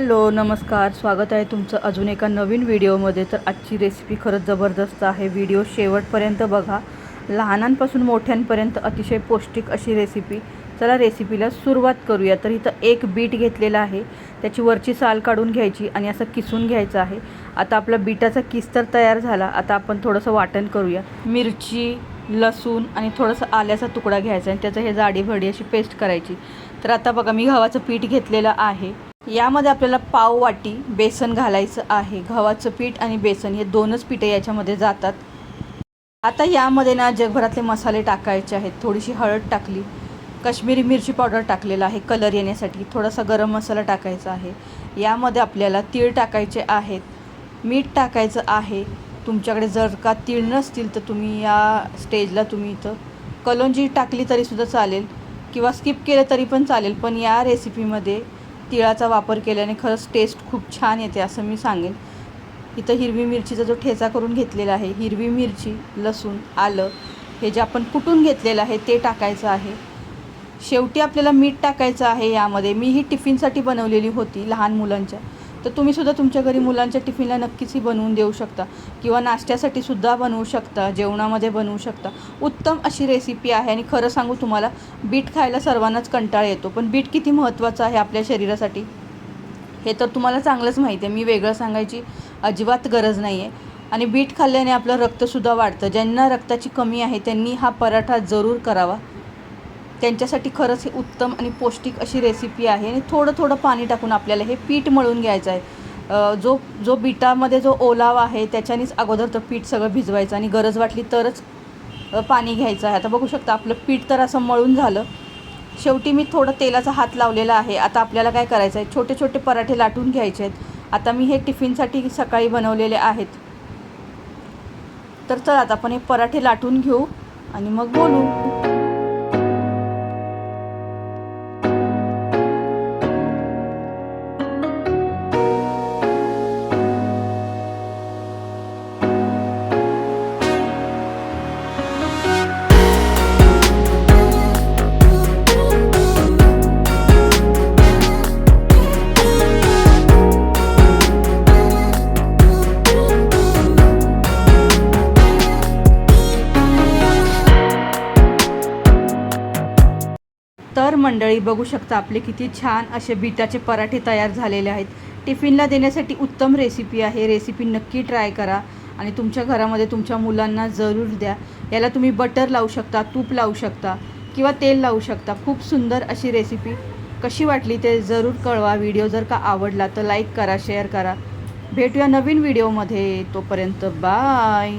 Hello नमस्कार. स्वागत आहे तुमचं अजून एका नवीन व्हिडिओमध्ये. तर आजची रेसिपी खरंच जबरदस्त आहे. व्हिडिओ शेवटपर्यंत बघा. लहानांपासून मोठ्यांपर्यंत अतिशय पौष्टिक अशी रेसिपी चला रेसिपीला सुरुवात करूया. तर इथं एक बीट घेतलेला आहे. त्याची वरची साल काढून घ्यायची आणि असं किसून घ्यायचं आहे. आता आपला बीटाचा किस तर तयार झाला. आता आपण थोडंसं वाटण करूया. मिरची लसूण आणि थोडंसं आल्याचा तुकडा घ्यायचा आणि त्याचं हे जाडी भडी अशी पेस्ट करायची. तर आता बघा मी गव्हाचं पीठ घेतलेलं आहे. यामध्ये आपल्याला पाव वाटी बेसन घालायचं आहे. गव्हाचं पीठ आणि बेसन हे दोनच पिठे याच्यामध्ये जातात. आता यामध्ये ना जगभरातले मसाले टाकायचे आहेत. थोडीशी हळद टाकली. काश्मीरी मिरची पावडर टाकलेला आहे. कलर येण्यासाठी थोडासा गरम मसाला टाकायचा आहे. यामध्ये आपल्याला तीळ टाकायचे आहेत. मीठ टाकायचं आहे. तुमच्याकडे जर का तीळ नसतील तर तुम्ही या स्टेजला तुम्ही इथं कलोंजी टाकली तरीसुद्धा चालेल किंवा स्किप केलं तरी पण चालेल. पण या रेसिपीमध्ये तिळाचा वापर केल्याने खरंच टेस्ट खूप छान येते असं मी सांगेन. इथं हिरवी मिरचीचा जो ठेचा करून घेतलेला आहे हिरवी मिरची लसूण आलं हे जे आपण कुटून घेतलेलं आहे ते टाकायचं आहे. शेवटी आपल्याला मीठ टाकायचं आहे यामध्ये. मी ही टिफिनसाठी बनवलेली होती लहान मुलांच्या. तर तुम्हीसुद्धा तुमच्या घरी मुलांच्या टिफिनला नक्कीच ही बनवून देऊ शकता. किंवा नाश्त्यासाठी सुद्धा बनवू शकता जेवणामध्ये बनवू शकता. उत्तम अशी रेसिपी आहे आणि खरं सांगू तुम्हाला बीट खायला सर्वांनाच कंटाळा येतो. पण बीट किती महत्त्वाचं आहे आपल्या शरीरासाठी? हे तर तुम्हाला चांगलंच माहिती आहे. मी वेगळं सांगायची अजिबात गरज नाही आहे आणि बीट खाल्ल्याने आपलं रक्तसुद्धा वाढतं. ज्यांना रक्ताची कमी आहे त्यांनी हा पराठा जरूर करावा. त्यांच्यासाठी खरंच ही उत्तम आणि पौष्टिक अशी रेसिपी आहे. आणि थोडं थोडं पाणी टाकून आपल्याला हे पीठ मळून घ्यायचं आहे. जो जो बिटामध्ये जो ओलावा आहे त्याच्यानेच अगोदर तर पीठ सगळं भिजवायचं आणि गरज वाटली तरच पाणी घ्यायचं आहे. आता बघू शकता आपलं पीठ तर असं मळून झालं. शेवटी मी थोडं तेलाचा हात लावलेला आहे. आता आपल्याला काय करायचं आहे? छोटे छोटे पराठे लाटून घ्यायचे आहेत. आता मी हे टिफिनसाठी सकाळी बनवलेले आहेत. तर चला आता आपण हे पराठे लाटून घेऊ आणि मग बोलू. तर मंडळी बघू शकता आपले किती छान असे बिटाचे पराठे तयार झालेले आहेत. टिफिनला देण्यासाठी उत्तम रेसिपी आहे. रेसिपी नक्की ट्राय करा आणि तुमच्या घरामध्ये तुमच्या मुलांना जरूर द्या. याला तुम्ही बटर लावू शकता तूप लावू शकता किंवा तेल लावू शकता. खूप सुंदर अशी रेसिपी कशी वाटली ते जरूर कळवा. व्हिडिओ जर का आवडला तर लाईक करा शेअर करा. भेटूया नवीन व्हिडिओमध्ये तोपर्यंत बाय